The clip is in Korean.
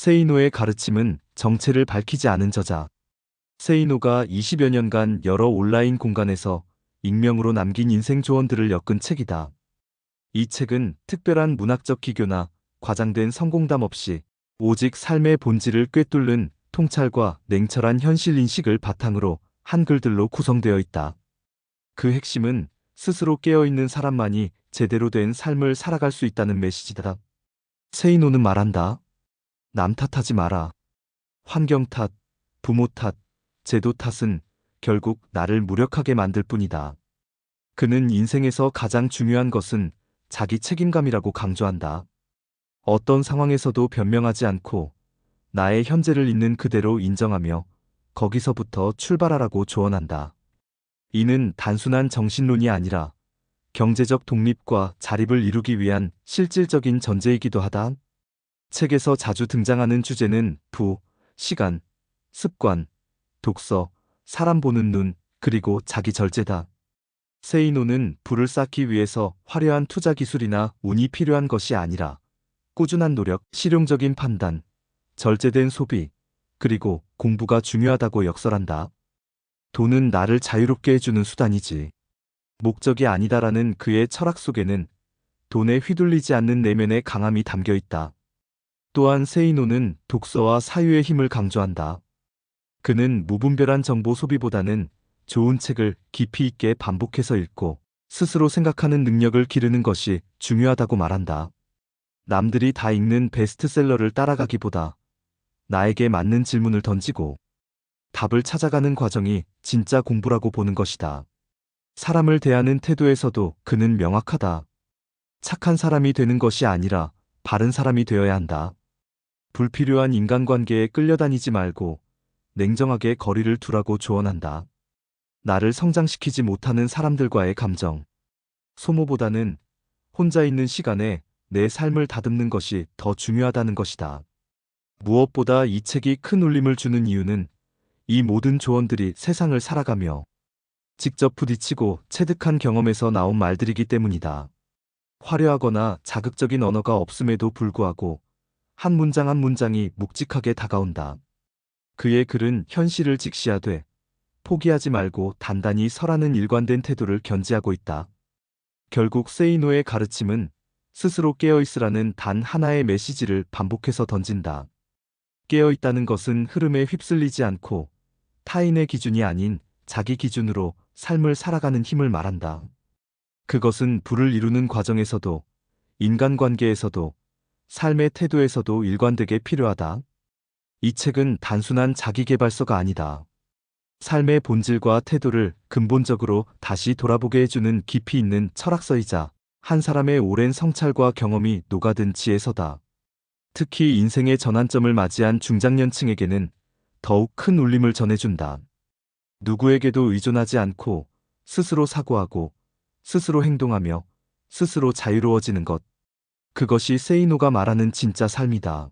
세이노의 가르침은 정체를 밝히지 않은 저자. 세이노가 20여 년간 여러 온라인 공간에서 익명으로 남긴 인생 조언들을 엮은 책이다. 이 책은 특별한 문학적 기교나 과장된 성공담 없이 오직 삶의 본질을 꿰뚫는 통찰과 냉철한 현실 인식을 바탕으로 한글들로 구성되어 있다. 그 핵심은 스스로 깨어있는 사람만이 제대로 된 삶을 살아갈 수 있다는 메시지다. 세이노는 말한다. 남 탓하지 마라. 환경 탓, 부모 탓, 제도 탓은 결국 나를 무력하게 만들 뿐이다. 그는 인생에서 가장 중요한 것은 자기 책임감이라고 강조한다. 어떤 상황에서도 변명하지 않고 나의 현재를 있는 그대로 인정하며 거기서부터 출발하라고 조언한다. 이는 단순한 정신론이 아니라 경제적 독립과 자립을 이루기 위한 실질적인 전제이기도 하다. 책에서 자주 등장하는 주제는 부, 시간, 습관, 독서, 사람 보는 눈, 그리고 자기 절제다. 세이노는 부를 쌓기 위해서 화려한 투자 기술이나 운이 필요한 것이 아니라 꾸준한 노력, 실용적인 판단, 절제된 소비, 그리고 공부가 중요하다고 역설한다. 돈은 나를 자유롭게 해주는 수단이지. 목적이 아니다라는 그의 철학 속에는 돈에 휘둘리지 않는 내면의 강함이 담겨 있다. 또한 세이노는 독서와 사유의 힘을 강조한다. 그는 무분별한 정보 소비보다는 좋은 책을 깊이 있게 반복해서 읽고 스스로 생각하는 능력을 기르는 것이 중요하다고 말한다. 남들이 다 읽는 베스트셀러를 따라가기보다 나에게 맞는 질문을 던지고 답을 찾아가는 과정이 진짜 공부라고 보는 것이다. 사람을 대하는 태도에서도 그는 명확하다. 착한 사람이 되는 것이 아니라 바른 사람이 되어야 한다. 불필요한 인간관계에 끌려다니지 말고 냉정하게 거리를 두라고 조언한다. 나를 성장시키지 못하는 사람들과의 감정. 소모보다는 혼자 있는 시간에 내 삶을 다듬는 것이 더 중요하다는 것이다. 무엇보다 이 책이 큰 울림을 주는 이유는 이 모든 조언들이 세상을 살아가며 직접 부딪히고 체득한 경험에서 나온 말들이기 때문이다. 화려하거나 자극적인 언어가 없음에도 불구하고 한 문장 한 문장이 묵직하게 다가온다. 그의 글은 현실을 직시하되 포기하지 말고 단단히 설하는 일관된 태도를 견지하고 있다. 결국 세이노의 가르침은 스스로 깨어있으라는 단 하나의 메시지를 반복해서 던진다. 깨어있다는 것은 흐름에 휩쓸리지 않고 타인의 기준이 아닌 자기 기준으로 삶을 살아가는 힘을 말한다. 그것은 불을 이루는 과정에서도 인간관계에서도 삶의 태도에서도 일관되게 필요하다. 이 책은 단순한 자기개발서가 아니다. 삶의 본질과 태도를 근본적으로 다시 돌아보게 해주는 깊이 있는 철학서이자 한 사람의 오랜 성찰과 경험이 녹아든 지혜서다. 특히 인생의 전환점을 맞이한 중장년층에게는 더욱 큰 울림을 전해준다. 누구에게도 의존하지 않고 스스로 사고하고 스스로 행동하며 스스로 자유로워지는 것. 그것이 세이노가 말하는 진짜 삶이다.